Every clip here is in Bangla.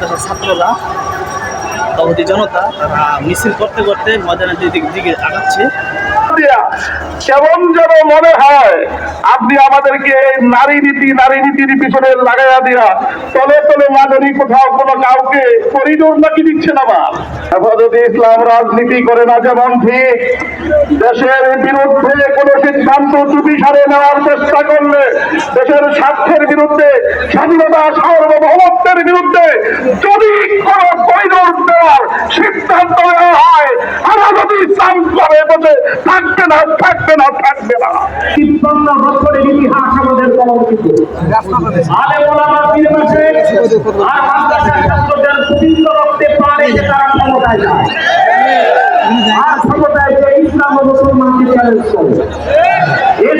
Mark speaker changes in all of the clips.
Speaker 1: মাদ্রাসার ছাত্ররা তহদি জনতা তারা মিছিল করতে করতে ময়দানের দিকে আগাচ্ছে।
Speaker 2: দিয়া কেমন যেন মনে হয় আপনি আমাদেরকে নারী নীতি, নারী নীতির পিছনে লাগাইয়া দিয়া তলে তলে মাদারি কোথাও কোনো কাউকে করিডোর নাকি দিচ্ছেন আবার? হেফাজতে ইসলাম রাজনীতি করে না যেমন ঠিক, দেশের বিরুদ্ধে কোনো সিদ্ধান্ত চুপি সারে নেওয়ার চেষ্টা করলে দেশের স্বার্থের বিরুদ্ধে, স্বাধীনতা, সার্বভৌমত্বের বিরুদ্ধে যদি কোনো করিডোর দেওয়ার সিদ্ধান্ত নেওয়া হয় যদি ইসলাম করে বসে থাকবে না, থাকবে না থাকবে না।
Speaker 3: তিপ্পান্ন বছরের ইতিহাস আমাদের কলঙ্কিত আলে ওলামা পীর মাসে আর মাদ্রাসা ছাত্রদের গোবিন্দ রক্তে পারে যে তারা ক্ষমতায় যায়। আর ক্ষমতায় যে ইসলাম ও মুসলমানকে চ্যালেঞ্জ করে।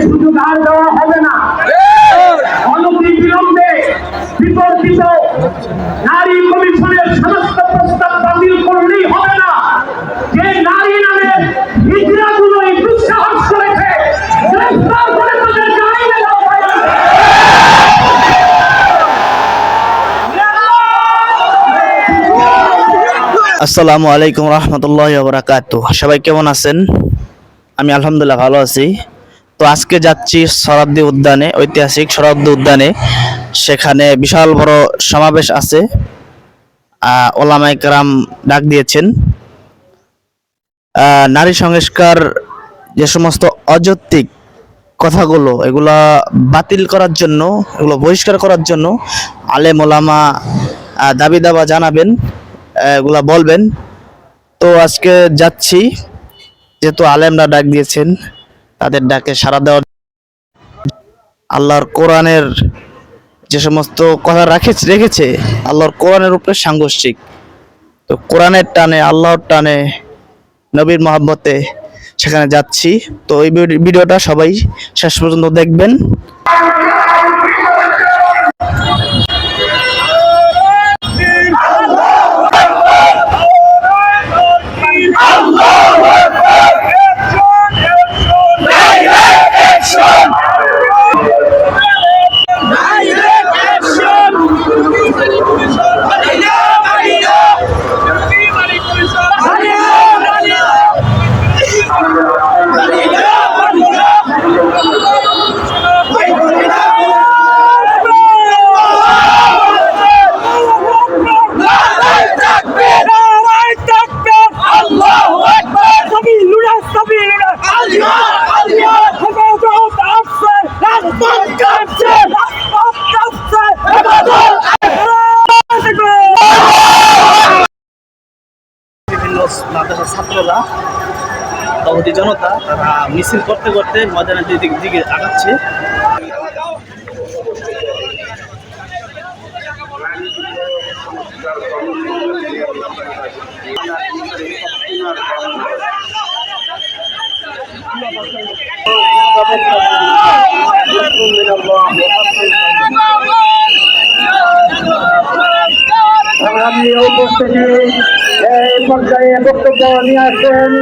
Speaker 3: সুযোগ আর দেওয়া হবে না অনতি বিলম্বে বিতর্কিত নারী কমিশনের সমস্ত প্রস্তাব বাতিল করলেই হবে না যে নারী নামে হিজড়াগুলোই দুঃসাহস করেছে গ্রেফতার করে তাদের জামিনে দেওয়া হয়
Speaker 1: আসসালামু আলাইকুম রহমতুল্লাহ বরাকাত সবাই কেমন আছেন? আমি আলহামদুলিল্লাহ ভালো আছি। তো আজকে যাচ্ছি শরাব্দী উদ্যানে ঐতিহাসিক শরাব্দী উদ্যানে। সেখানে বিশাল বড় সমাবেশ আছে। আহ, ওলামায়ে কেরাম ডাক দিয়েছেন। নারী সংস্কার যে সমস্ত অযৌক্তিক কথাগুলো এগুলা বাতিল করার জন্য এগুলো বহিষ্কার করার জন্য আলেম ওলামা দাবি দাবা জানাবেন। এগুলা বলবেন। তো আজকে যাচ্ছি, যেহেতু আলেমরা ডাক দিয়েছেন, তাদের ডাকে সাড়া দেওয়ার আল্লাহর কোরআনের যে সমস্ত কথা রাখে রেখেছে, আল্লাহর কোরআনের উপরে সাংঘর্ষিক। তো কোরআনের টানে, আল্লাহর টানে, নবীর মহাব্বতে সেখানে যাচ্ছি। তো এই ভিডিওটা সবাই শেষ পর্যন্ত দেখবেন। মাদ্রাসার ছাত্ররা তহদি জনতা, তারা মিছিল করতে করতে ময়দানের দিকে দিকে আগাচ্ছে।
Speaker 3: আগামী উপস্থিতি এই পর্যায়ে বক্তব্য নিয়ে আসেন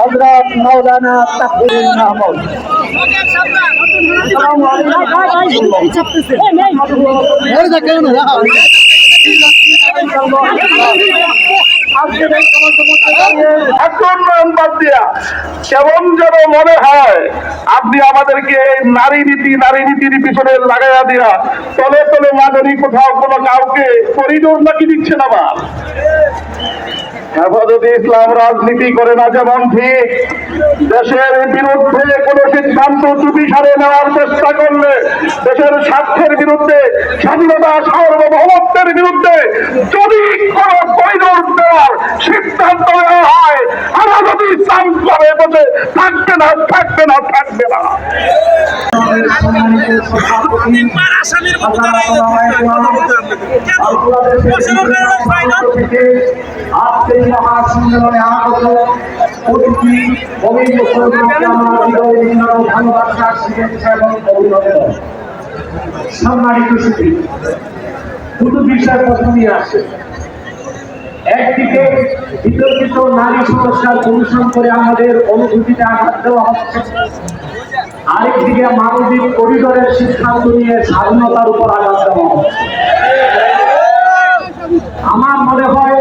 Speaker 3: হজরত মৌলানা তাকবুল মাহমুদ।
Speaker 2: কেমন যেন মনে হয় আপনি আমাদেরকে নারী নীতি নারী নীতির পিছনে লাগাইয়া দিয়া তলে তলে মাদারি কোথাও কোনো কাউকে করিডোর নাকি দিচ্ছেন আবার হেফাজতে ইসলাম রাজনীতি করে না যেমন ঠিক, দেশের বিরুদ্ধে কোনো সিদ্ধান্ত চুপি সারে নেওয়ার চেষ্টা করলে দেশের স্বার্থের বিরুদ্ধে, স্বাধীনতা সার্বভৌমত্বের বিরুদ্ধে যদি কোনো করিডোর দেওয়ার সিদ্ধান্ত নেওয়া হয় যদি ইসলাম করে বসে থাকবে না থাকবে না থাকবে না।
Speaker 3: অতিথি একদিকে বিতর্কিত নারী সমস্যার করে আমাদের অনুভূতিতে আঘাত দেওয়া হচ্ছে আরেকদিকে মানবিক করিডোরের সিদ্ধান্ত নিয়ে স্বাধীনতার উপর আঘাত দেওয়া হচ্ছে। আমার মনে হয়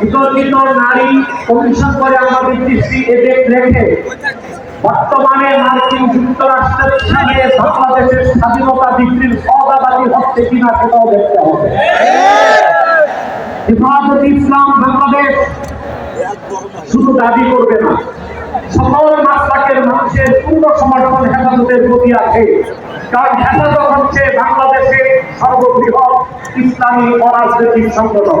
Speaker 3: বিতর্কিত নারী কমিশন করে আমাদের দৃষ্টি এদের রেখে বর্তমানে মার্কিন যুক্তরাষ্ট্রের সঙ্গে বাংলাদেশের স্বাধীনতা বিক্রির সদাবাদী হচ্ছে কিনা সেটাও দেখতে হবে। হেফাজত ইসলাম বাংলাদেশ শুধু দাবি করবে না, সকল মাসলাকের মানুষের পূর্ণ সমর্থন হেফাজতের প্রতি আছে। কারণ হেফাজত হচ্ছে বাংলাদেশের সর্ববৃহৎ ইসলামী অরাজনৈতিক সংগঠন।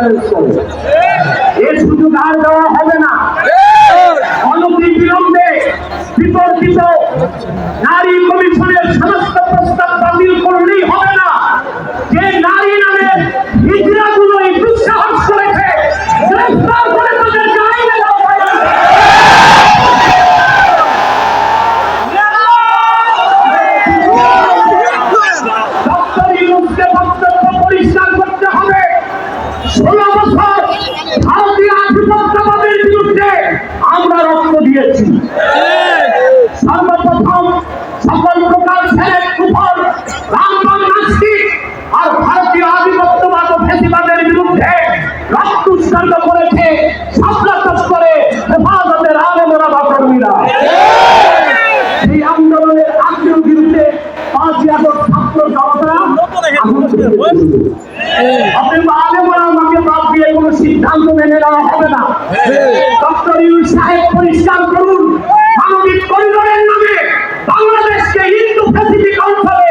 Speaker 3: চ্যালেঞ্জ করে এর সুযোগ আর দেওয়া হবে না। অনতিবিলম্বে বিতর্কিত নারী কমিশনের সমস্ত প্রস্তাব বাতিল করলেই হবে না। যে নারী নামে আগস্ট ছাত্র জনতা। ধরিয়েছিল। অতএব আলেমরা আমাকে বাদ দিয়ে কোনো সিদ্ধান্ত মেনে নেওয়া হবে না। ডক্টর ইউনুস সাহেব পরিষ্কার করুন। মানবিক করিডোরের নামে বাংলাদেশকে হিন্দু প্যাসিফিক অঞ্চলে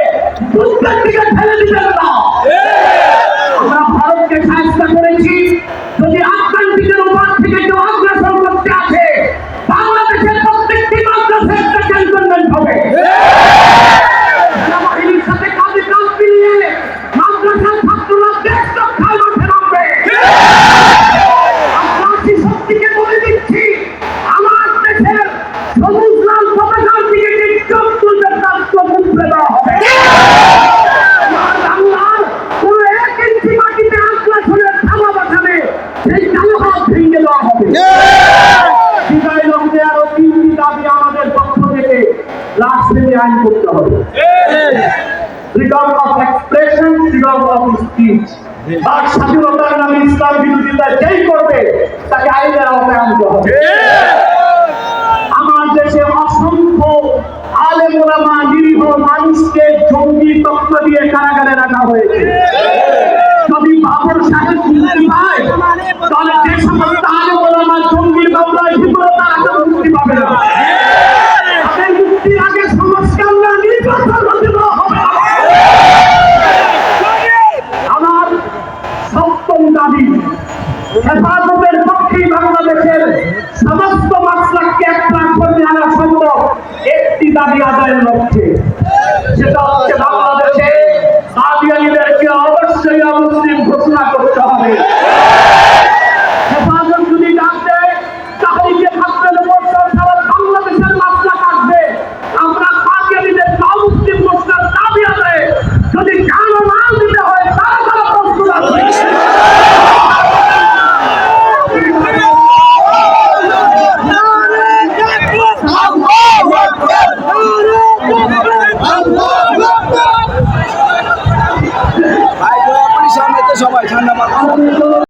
Speaker 3: বিদায় লগ্নে আরও হবে। Freedom of expression freedom of speech আর স্বাধীনতার আমার দেশে অসংখ্য নিরীহ মানুষকে জঙ্গি তত্ত্ব দিয়ে কারাগারে রাখা হয়েছে। যদি বাবর সাহেব তাহলে যে আমার সপ্তম দাবি, হেফাজতের পক্ষেই বাংলাদেশের সমস্ত মাসলাককে একটা করে আনা সম্ভব। একটি দাবি আদায়ের লক্ষ্যে।